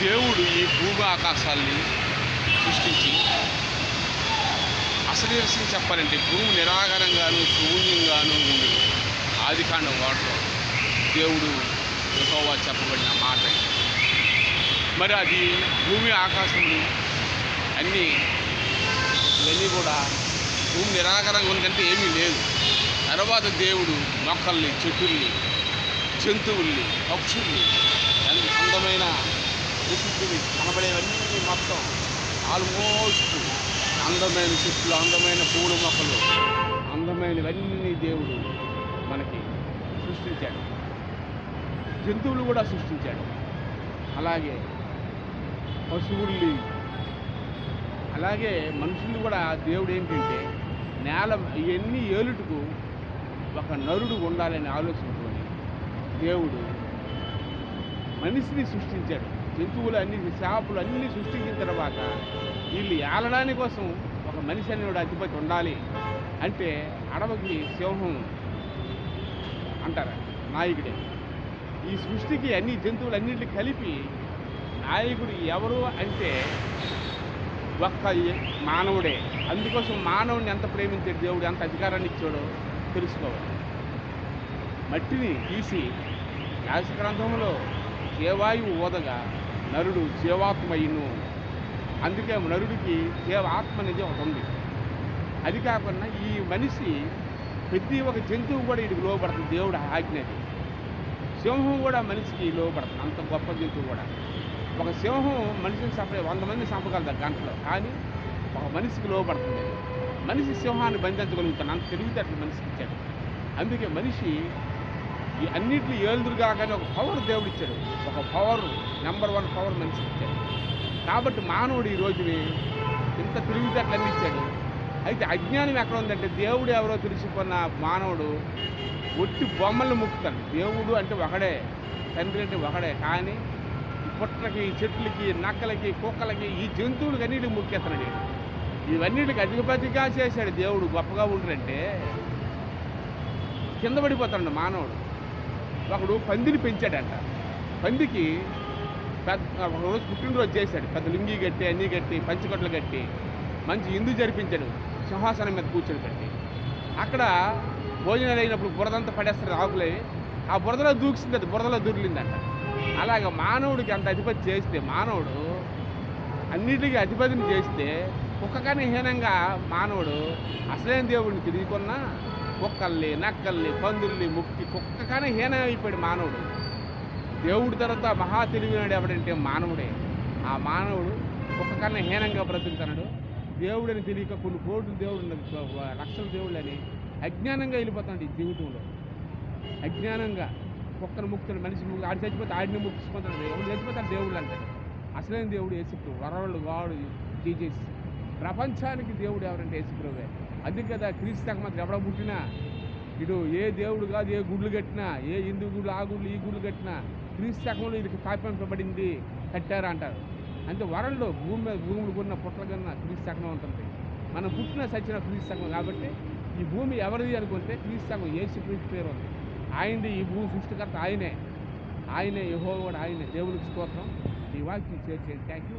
దేవుడు ఈ భూమి ఆకాశాల్ని సృష్టించి అసలు విషయం చెప్పాలంటే భూమి నిరాకారంగాను శూన్యంగాను ఉంది. ఆది కాండం వాటిలో దేవుడు ఎక్కువ చెప్పబడిన మాట మరి అది భూమి ఆకాశములు అన్నీ ఇవన్నీ కూడా భూమి నిరాకారంగా ఉందంటే ఏమీ లేదు. తర్వాత దేవుడు మొక్కల్ని చెట్టుల్ని జంతువుల్ని పక్షుల్ని అందమైన ప్రసిద్ధిని కనబడేవన్నీ మొత్తం ఆల్మోస్ట్ అందమైన చెట్లు అందమైన పూల మొక్కలు అందమైనవన్నీ దేవుడు మనకి సృష్టించాడు. జంతువులు కూడా సృష్టించాడు. అలాగే పశువుల్ని అలాగే మనుషులు కూడా దేవుడు ఏంటంటే నేల ఇవన్నీ ఏలుటకు ఒక నరుడు ఉండాలనే ఆలోచించుకొని దేవుడు మనిషిని సృష్టించాడు. జంతువులు అన్ని చేపలు అన్ని సృష్టించిన తర్వాత వీళ్ళు ఏలడాని కోసం ఒక మనిషి అనేవాడు అధిపతి ఉండాలి అంటే అడవికి సింహం అంటారు నాయకుడే. ఈ సృష్టికి అన్ని జంతువులన్నింటినీ కలిపి నాయకుడు ఎవరు అంటే ఒక్క మానవుడే. అందుకోసం మానవుడిని ఎంత ప్రేమించాడు దేవుడు ఎంత అధికారాన్ని ఇచ్చాడో తెలుసుకోవాలి. మట్టిని తీసి యాస గ్రంథంలో జీవాయువు ఓదగా నరుడు సేవాత్మయును. అందుకే నరుడికి జీవాత్మ అనేది ఒకటి ఉంది. అది కాకుండా ఈ మనిషి ప్రతి ఒక జంతువు కూడా ఇటు లోపడుతుంది దేవుడు ఆజ్ఞది. సింహం కూడా మనిషికి లోపడుతుంది అంత గొప్ప జంతువు కూడా. ఒక సింహం మనిషిని చంపే వంద మంది చంపగలదు గంటలో. కానీ ఒక మనిషికి లోపడుతుంది మనిషి సింహాన్ని బంధించగలుగుతాను అంత తెలివితేటలు మనిషికి ఇచ్చాడు. అందుకే మనిషి ఈ అన్నింటినీ ఏలుదురుగా కానీ ఒక పవర్ దేవుడు ఇచ్చాడు ఒక పవర్ నెంబర్ వన్ పవర్ మనిషి ఇచ్చాడు. కాబట్టి మానవుడు ఈ రోజుని ఇంత తిరుగుతట్లు అందించాడు. అయితే అజ్ఞానం ఎక్కడ ఉందంటే దేవుడు ఎవరో తెలుసుకున్న మానవుడు ఒట్టి బొమ్మలను ముక్కుతాడు. దేవుడు అంటే ఒకడే తండ్రి అంటే ఒకడే. కానీ పుట్టలకి పుట్లకి చెట్లకి నక్కలకి కుక్కలకి ఈ జంతువులకి అన్నిటికి ముక్కేస్తున్నాడు ఇవన్నిటికి అధిపతిగా చేశాడు దేవుడు. గొప్పగా ఉంటుందంటే కింద పడిపోతాడు మానవుడు. ఒకడు పందిని పెంచాడంట. పందికి పెద్ద ఒక రోజు పుట్టినరోజు చేశాడు. పెద్ద లుంగి కట్టి అన్నీ కట్టి పంచికొట్లు కట్టి మంచి ఇందు జరిపించాడు. సింహాసనం మీద కూర్చొని పెట్టి. అక్కడ భోజనాలు అయినప్పుడు బురదంతా పడేస్తారు ఆకులే. ఆ బురదలో దూకిసింది అది బురదలో దూరిలిందంట అలాగ మానవుడికి అంత అధిపతి చేస్తే మానవుడు అన్నిటికీ అధిపతిని చేస్తే కుక్కకని హీనంగా మానవుడు అసలైన దేవుడిని తిరిగికొన్నా కుక్కల్ని నక్కల్ని పందుల్ని ముక్కి కుక్కకనే హీనం అయిపోయాడు మానవుడు. దేవుడి తర్వాత మహా తెలివినాడు ఎవడంటే మానవుడే. ఆ మానవుడు కుక్కకన్నా హీనంగా బ్రతుకుతున్నాడు. దేవుడని తెలియక కొన్ని కోట్లు దేవుడు లక్షల దేవుళ్ళు అని అజ్ఞానంగా వెళ్ళిపోతాడు ఈ జీవితంలో. అజ్ఞానంగా కుక్కను ముక్తుడు మనిషి ముక్కు ఆడి చచ్చిపోతే ఆడిని ముక్కించుకుంటాడు ఎవడు చచ్చిపోతాడు? దేవుళ్ళు అంటాడు అసలైన దేవుడు యేసుప్రభు వరవళ్ళు గాడు జీజస్ ప్రపంచానికి దేవుడు ఎవరంటే యేసుప్రభువే అందుకే కదా క్రీస్తు మాత్రం ఎవడ పుట్టినా ఇటు ఏ దేవుడు కాదు ఏ గుళ్ళు కట్టినా ఏ హిందూ గుళ్ళు ఆ గుళ్ళు ఈ గుళ్ళు కట్టినా క్రీస్తు శకంలో ఇది స్థాపింపబడింది కట్టారు అంటారు. అంటే వరల్డ్ భూమి మీద భూములు కొన్న పుట్ల కన్నా క్రీస్తు శకం ఉంటుంది. మనం పుట్టిన సచిన క్రీస్తు శకం కాబట్టి ఈ భూమి ఎవరిది అనుకుంటే క్రీస్తు శకం ఏసు క్రీస్తు పేరు ఉంది. ఆయనది ఈ భూమి సృష్టికర్త ఆయనే. ఆయనే యహో కూడా ఆయనే. దేవునికి స్తోత్రం. ఈ వాక్యం చేర్చేది థ్యాంక్ యూ